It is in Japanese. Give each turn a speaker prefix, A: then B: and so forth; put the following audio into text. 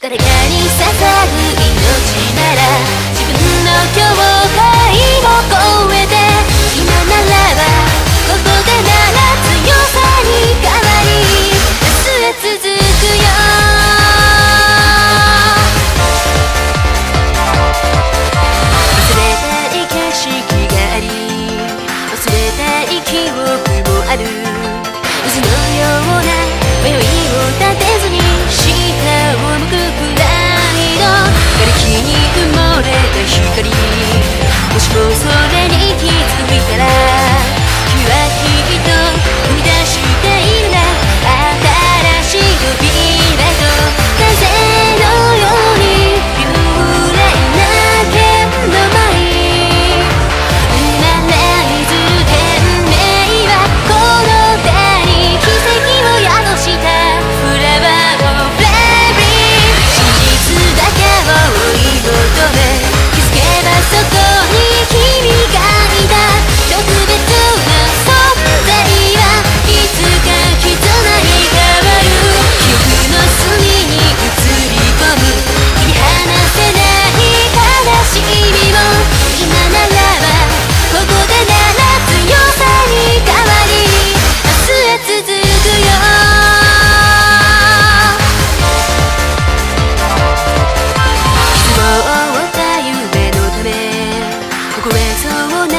A: 誰かに捧ぐ命なら自分の境界を超えて今ならばここでなら強さに変わり明日へ続くよ忘れたい景色があり。忘れたい記憶を